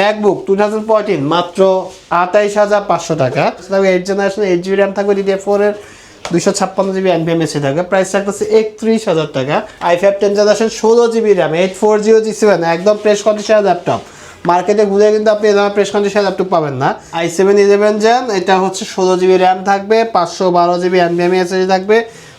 MacBook two thousand fourteen মাত্র আঠাইশ হাজার পাঁচশো টাকা। Eight generation eight GB RAM থাকবে ডিডিএ ফোরের দুশো ছাপ্পান্ন জিবি এনপিএম এসে থাকবে। প্রাইস থাকতেছে একত্রিশ হাজার টাকা। আই ফাইভ টেন জেনারেশন ষোলো GB RAM eight four zero G seven একদম প্রেস কন্ডিশন ল্যাপটপ মার্কেটে ঘুরে কিন্তু আপনি এরকম প্রেস কন্ডিশন ল্যাপটপ পাবেন না। আই সেভেন ইলেভেন জেন এটা হচ্ছে ষোলো জিবি র্যাম থাকবে, পাঁচশো বারো জিবি এনপিএম এসে থাকবে।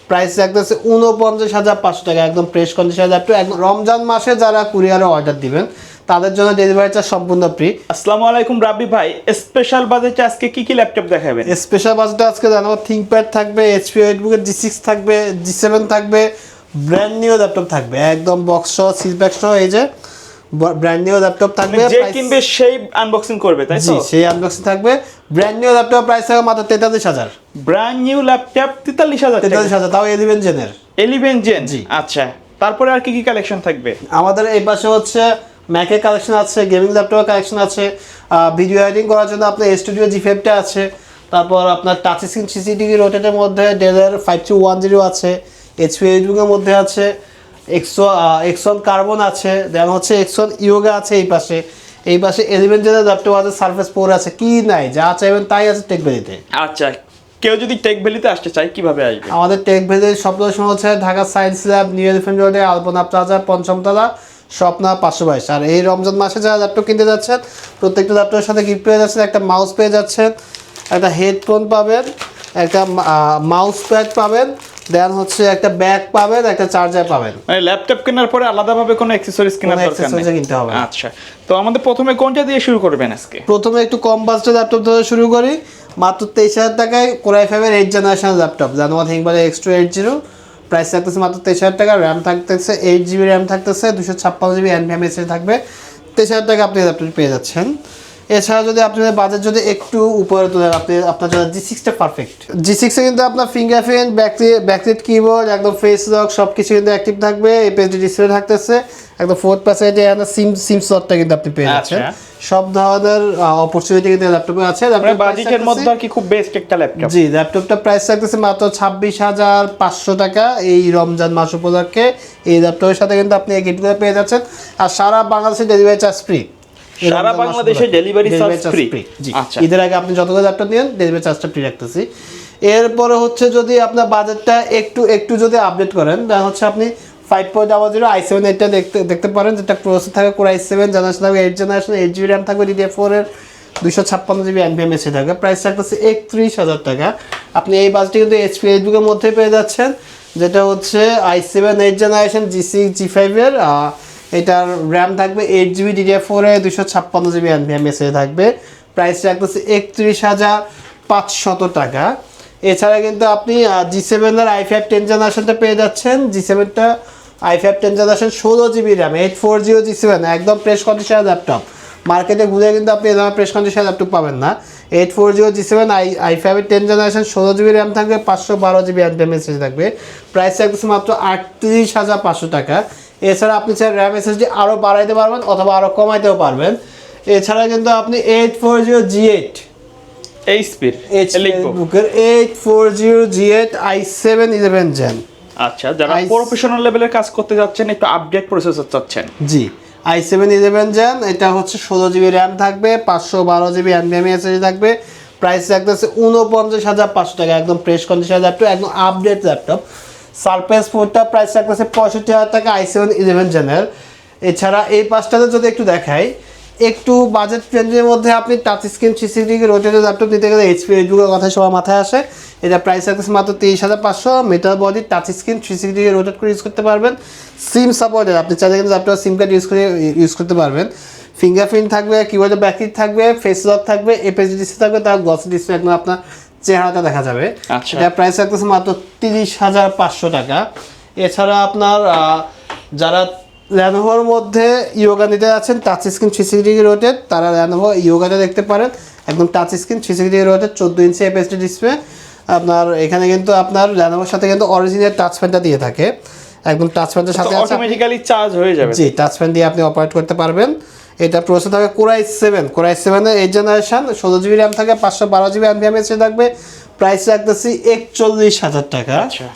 প্রাইস থাকতেছে উনপঞ্চাশ হাজার পাঁচশো টাকা, একদম প্রেস কন্ডিশন ল্যাপটপ একদম রমজান মাসে যারা কুরিয়ারে অর্ডার দিবেন তাদের জন্য ডেলিভারি চার্জ সম্পূর্ণ ফ্রি আসসালামু আলাইকুম রাব্বি ভাই স্পেশাল বাজেটে আজকে কি কি ল্যাপটপ দেখাবেন? স্পেশাল বাজেটে আজকে জানাব থিঙ্কপ্যাড থাকবে এইচপি ওয়েটবুকের জি সিক্স থাকবে জি সেভেন থাকবে ব্র্যান্ড নিউ ল্যাপটপ থাকবে একদম বক্স সহ সিল ব্যাগ সহ এই যে ব্র্যান্ড নিউ ল্যাপটপ থাকবে যে কিনবে সেই আনবক্সিং করবে তাই তো? সেই আনবক্সিং থাকবে। ব্র্যান্ড নিউ ল্যাপটপ প্রাইস থাকবে মাত্র তেতাল্লিশ হাজার। ব্র্যান্ড নিউ ল্যাপটপ তেতাল্লিশ হাজার তেতাল্লিশ হাজার তাও এলিভেন জেনের এলিভেন জেন জি। আচ্ছা তারপরে আর কি কি কালেকশন থাকবে? আমাদের এই পাশে হচ্ছে ম্যাকের কালেকশন আছে গেমিং ল্যাপটপের কালেকশন আছে ভিডিও এডিটিং করার জন্য আপনার স্টুডিও জি ফাইভটা আছে তারপর আপনার টাচ স্ক্রিন সিসিটিভি রোটেটের মধ্যে ডেলের ফাইভ টু ওয়ান জিরো আছে এইচপি এইটুকের মধ্যে আছে এক্সো এক্সন কার্বন আছে দেন হচ্ছে এক্সন ইয়োগা আছে এই পাশে এই পাশে এলিভেন জেনের ল্যাপটপ আছে সার্ফেস ফোর আছে কি নাই যা চাইবেন তাই আছে টেক ভ্যালিতে আচ্ছা কেউ যদি টেক ভ্যালিতে আসতে চায় কীভাবে আসবে? আমাদের টেক ভ্যালির সব লোকেশন হচ্ছে Dhaka science lab new elephant রোডে আলপনা প্লাজা পঞ্চমতলা স্বপ্না পাঁচশো বাইশ আর এই রমজান মাসে যারা ল্যাপটপ কিনতে যাচ্ছেন প্রত্যেকটা ল্যাপটপের সাথে গিফট পেয়ে যাচ্ছেন একটা মাউস পেয়ে যাচ্ছেন একটা হেডফোন পাবেন একটা মাউস প্যাড পাবেন দেন হচ্ছে একটা ব্যাগ পাবেন একটা চার্জার পাবেন। মানে ল্যাপটপ কেনার পরে আলাদাভাবে কোনো অ্যাক্সেসরিজ কেনার কোনো দরকার নেই? কিনতে হবে আচ্ছা তো আমাদের প্রথমে কোনটা দিয়ে শুরু করবেন আজকে? প্রথমে একটু কম বাজেটের ল্যাপটপ ধরে শুরু করি। মাত্র তেইশ হাজার টাকায় কোরাই ফাইভের এইট জেনারেশন ল্যাপটপ জানোয়া থিঙ্কবারে X two eight zero price থাকতেছে মাত্র তেইশ হাজার টাকা র্যাম থাকতেছে এইট জিবি র্যাম থাকতেছে, দুশো ছাপ্পান্ন জিবি এনভিএম এসে থাকবে। তেইশ হাজার টাকা আপনি অ্যাডাপ্টার পেয়ে যাচ্ছেন। এছাড়া যদি আপনাদের বাজেট যদি একটু উপরে তোলেন আপনি আপনার জন্য জি সিক্সটা পারফেক্ট জি সিক্সে কিন্তু আপনার ফিঙ্গারপ্রিন্ট ব্যাকলি ব্যাকলিট কিবোর্ড একদম ফেস লক সব কিছু কিন্তু অ্যাক্টিভ থাকবে এপিএসডি ডিসপ্লে থাকতেছে একদম ফোর্থ পার্সেন্টে সিম সিম স্লটটা কিন্তু আপনি পেয়ে যাচ্ছেন। আচ্ছা। সব ধরনের অপরচুনিটি কিন্তু ল্যাপটপে আছে। মানে বাজেটের মধ্যে আর কি খুব বেস্ট একটা ল্যাপটপ জি ল্যাপটপটা প্রাইস থাকতেছে মাত্র ছাব্বিশ হাজার পাঁচশো টাকা এই রমজান মাস উপলক্ষে। এই ল্যাপটপের সাথে কিন্তু আপনি এই গিফটগুলো পেয়ে যাচ্ছেন। আর সারা বাংলাদেশে ডেলিভারি চার্জ ফ্রি সারা বাংলাদেশে free? জি। আচ্ছা। ঈদের আগে আপনি যতগুলো ল্যাপটপ নিন ডেলিভারি চার্জটা ফ্রি রাখতেছি। এরপরে হচ্ছে যদি আপনার বাজেটটা একটু একটু যদি আপডেট করেন তাহলে হচ্ছে আপনি five point double zero I seven এইটটা দেখতে দেখতে পারেন যেটা প্রসেসর থাকবে কোর আই সেভেন জেনারেশন থাকবে eight generation eight GB RAM থাকবে ডিডিএ ফোর এর দুশো ছাপ্পান্ন জিবি এনপিএম এসে থাকবে। প্রাইস থাকতেছে একত্রিশ হাজার টাকা। আপনি এই বাসটি কিন্তু এইচপি এইটবুকের মধ্যে পেয়ে যাচ্ছেন যেটা হচ্ছে I seven eight generation G six G ফাইভের এটার র্যাম থাকবে এইট জিবি ডিডিএ ফোরে দুশো ছাপ্পান্ন জিবি এসে থাকবে। প্রাইস রাখতেছে একত্রিশ হাজার পাঁচশত টাকা। এছাড়া কিন্তু আপনি জি সেভেনের আই ফাইভ টেন জেনারেশনটা পেয়ে যাচ্ছেন। জি সেভেনটা আই ফাইভ টেন জেনারেশন ষোলো GB RAM eight four zero G seven একদম প্রেস কন্ডিশন ল্যাপটপ মার্কেটে ঘুরে কিন্তু আপনি এরকম প্রেস কন্ডিশন ল্যাপটপ পাবেন না। Eight four zero G seven I I ফাইভের টেন জেনারেশন ষোলো জিবি র্যাম থাকবে, পাঁচশো বারো জিবি এসএসডি থাকবে। প্রাইস থাকছে মাত্র আটত্রিশ হাজার পাঁচশো টাকা। এছাড়া আপনি চাই র্যাম এসএসডি আরও বাড়াইতে পারবেন অথবা আরও কমাইতেও পারবেন। এছাড়া কিন্তু আপনি eight four zero G eight এই স্পিড লিখব বুকের eight four zero G eight I seven eleven gen আচ্ছা যারা প্রফেশনাল লেভেলের কাজ করতে যাচ্ছেন একটু আপডেট প্রসেসর চাচ্ছেন। G I seven eleven gen এটা হচ্ছে ষোলো জিবি র্যাম থাকবে পাঁচশো বারো জিবি এনভিএম এসএসডি থাকবে। প্রাইস থাকতেছে উনপঞ্চাশ হাজার পাঁচশো টাকা একদম ফ্রেশ কন্ডিশন ল্যাপটপ একদম আপডেট ল্যাপটপ সারফেস ফোরটা প্রাইস থাকতেছে পঁয়ষট্টি হাজার টাকা আই সেভেন ইলেভেন জেনের এছাড়া এই পাঁচটাতে যদি একটু দেখাই, একটু বাজেট রেঞ্জের মধ্যে আপনি টাচ স্ক্রিন সিসিটিভি রোটেটের ল্যাপটপ নিতে গেলে এইচপি এইচবুকের কথা সবার মাথায় আসে। এটা প্রাইস থাকতেছে মাত্র তিরিশ হাজার পাঁচশো। Metal body touch screen three rotate করে ইউজ করতে পারবেন। সিম সাপোর্টেড আপনি চাইলে কিন্তু ল্যাপটপ সিম কার্ড ইউজ করে ইউজ করতে পারবেন। ফিঙ্গারপ্রিন্ট থাকবে কিবোর্ডে ব্যাকলিট থাকবে ফেস লক থাকবে এপিএস ডিসপ্লে থাকবে, তার গ্লস ডিসপ্লে একদম আপনার চেহারাটা দেখা যাবে। আচ্ছা। এটা প্রাইস থাকতেছে মাত্র তিরিশ হাজার পাঁচশো টাকা। এছাড়া আপনার যারা ল্যানোভোর মধ্যে ইয়োগা নিতে যাচ্ছেন touch screen three sixty rotated তারা ল্যানোভো ইয়োগাটা দেখতে পারেন। একদম touch screen three sixty rotated চোদ্দ ইঞ্চি এপিএসডি ডিসপ্লে আপনার এখানে কিন্তু আপনার ল্যানোভোর সাথে কিন্তু অরিজিনাল টাচ প্যানটা দিয়ে থাকে। একদম টাচ প্যানটার সাথে অটোমেটিক্যালি চার্জ হয়ে যাবে। জি টাচ প্যান দিয়ে আপনি অপারেট করতে পারবেন। এটা প্রসেসর থাকবে core I seven core I সেভেনের এইট জেনারেশান ষোলো জিবি র্যাম থাকে পাঁচশো বারো জিবি এনভিএম এসে থাকবে। প্রাইস রাখতেছি একচল্লিশ হাজার টাকা। আচ্ছা।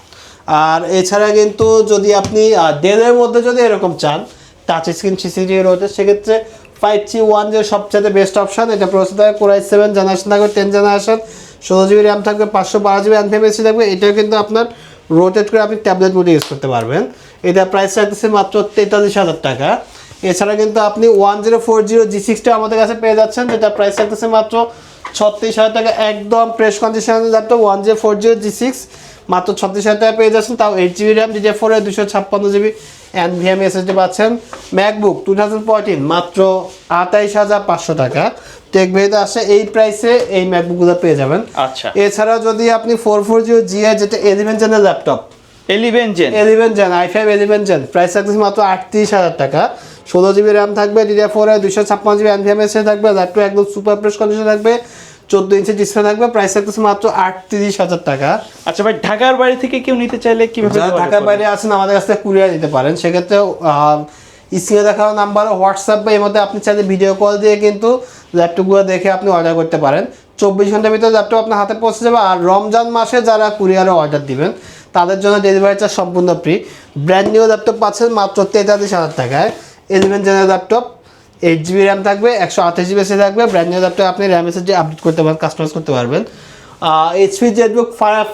আর এছাড়া কিন্তু যদি আপনি ডেলের মধ্যে যদি এরকম চান টাচ স্ক্রিন সিসিটিভি রয়েছে সেক্ষেত্রে ফাইভ জি ওয়ান যে সবচেয়ে বেস্ট অপশন এটা প্রসেসর থাকবে কোরাই সেভেন জেনারেশন থাকবে টেন জেনারেশন ষোলো জিবি র্যাম থাকবে পাঁচশো বারো জিবি এনফিএমএসি থাকবে। এটাও কিন্তু আপনার রোটেট করে আপনি ট্যাবলেট মোডে ইউজ করতে পারবেন। এটা প্রাইস রাখতেছে মাত্র তেতাল্লিশ হাজার টাকা। এছাড়া কিন্তু আপনি one zero four zero G সিক্সটা আমাদের কাছে পেয়ে যাচ্ছেন যেটা প্রাইস রাখতেছে মাত্র ছত্রিশ হাজার টাকা। একদম প্রেস কন্ডিশনের laptop one zero four zero G six মাত্র ছত্রিশ হাজার টাকা পেয়ে যাচ্ছেন। তাও এইট জিবি র্যাম ডিজে ফোরে দুশো ছাপ্পান্ন জিবি অ্যান্ড ভিএম এসএসডি পাচ্ছেন। ম্যাকবুক টু থাউজেন্ড ফোরটিন মাত্র আঠাইশ হাজার পাঁচশো টাকা। টেক টেকভেতে আসে এই প্রাইসে এই ম্যাকবুকগুলো পেয়ে যাবেন। আচ্ছা। এছাড়াও যদি আপনি four four zero G I যেটা eleven জেনের laptop eleven gen eleven gen I five eleven gen price থাকতেছে মাত্র আটত্রিশ হাজার টাকা। ষোলো জিবি র্যাম থাকবে ডিডিআর ফোরে দুশো ছাপ্পান্ন জিবি এনভিএমএস থাকবে ল্যাপটপ একদম সুপার প্রেস কন্ডিশন থাকবে চোদ্দ ইঞ্চি ডিসপ্লে থাকবে প্রাইস থাকতেছে মাত্র আটত্রিশ হাজার টাকা। আচ্ছা ভাই ঢাকার বাইরে থেকে কেউ নিতে চাইলে কীভাবে ঢাকার বাইরে আছেন আমাদের কাছ থেকে কুরিয়ার দিতে পারেন। সেক্ষেত্রে স্ক্রিনে দেখানো নাম্বার হোয়াটসঅ্যাপ বা এর মধ্যে আপনি চাইলে ভিডিও কল দিয়ে কিন্তু ল্যাপটপগুলো দেখে আপনি অর্ডার করতে পারেন। চব্বিশ ঘণ্টার ভিতরে ল্যাপটপ আপনার হাতে পৌঁছে যাবে। আর রমজান মাসে যারা কুরিয়ারে অর্ডার দিবেন তাদের জন্য ডেলিভারি চার্জ সম্পূর্ণ ফ্রি ব্র্যান্ড নিউ ল্যাপটপ পাচ্ছেন মাত্র তেতাল্লিশ হাজার টাকায়। এলিভেন জেনের ল্যাপটপ এইট জিবি র্যাম থাকবে একশো আঠাশ জিবি এসে থাকবে ব্র্যান্ড নিউ ল্যাপটপ আপনি র্যাম এসে যে আপডেট করতে পারেন কাস্টমাইজ করতে পারবেন। এইচপি জেটবুক ফায়ার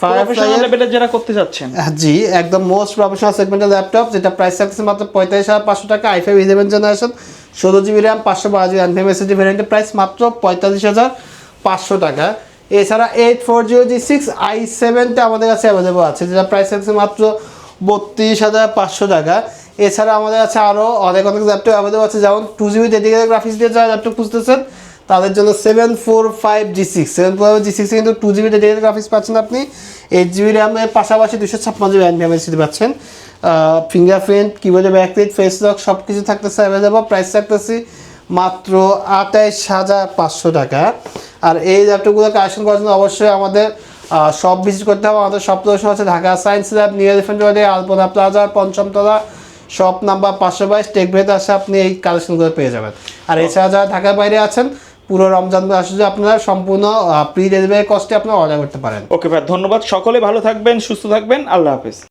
প্রফেশনাল লেভেলে যারা করতে চাচ্ছেন। জি একদম মোস্ট প্রফেশনাল সেগমেন্টের ল্যাপটপ যেটা প্রাইস থাকছে মাত্র পঁয়তাল্লিশ হাজার পাঁচশো টাকা আই ফাইভ ইলেভেন জেনারেশন ষোলো জিবি র্যাম পাঁচশো বারো জিবি এনভিএম এসএসডি ভ্যারিয়েন্টের প্রাইস মাত্র পঁয়তাল্লিশ হাজার পাঁচশো টাকা। এছাড়া eight four zero G six I সেভেনটা আমাদের কাছে অ্যাভেলেবল আছে যেটা প্রাইস থাকছে মাত্র বত্রিশ হাজার পাঁচশো টাকা এছাড়া আমাদের আছে আরও অনেক অনেক ল্যাপটপ অ্যাভেলেবল আছে, যেমন টু জিবি ডেডিকেটেড গ্রাফিক্স দিয়ে যারা ল্যাপটপ খুঁজতেছেন, তাদের জন্য seven four five G six seven four five G six কিন্তু টু জিবি ডেডিকেটেড গ্রাফিক্স পাচ্ছেন আপনি। এইট জিবি র্যামের পাশাপাশি দুশো ছাপ্পান্ন জিবি এনভিএম এসএসডি পাচ্ছেন। ফিঙ্গারপ্রিন্ট কিবোর্ডে ব্যাকপ্রিন্ট ফেস লক সব কিছু থাকতেছে অ্যাভেলেবল প্রাইস থাকতেছি মাত্র আঠাইশ হাজার পাঁচশো টাকা। আর এই ল্যাপটপগুলো কালেকশন করার জন্য অবশ্যই আমাদের সব ভিজিট করতে হবে। আমাদের সব প্রদর্শন হচ্ছে Dhaka science lab new elephant রোডে আলপনা প্লাজা পঞ্চমতলা শপ নাম্বার পাঁচশো বাইশ টেকভেতে আসে, আপনি এই কালেকশনগুলো পেয়ে যাবেন। আর এছাড়া যারা ঢাকার বাইরে আছেন, পুরো রমজান মাস যে আপনারা সম্পূর্ণ প্রি ডেলিভারি কস্টে আপনারা অর্ডার করতে পারেন। ওকে ভাই, ধন্যবাদ। সকলে ভালো থাকবেন, সুস্থ থাকবেন। আল্লাহ হাফেজ।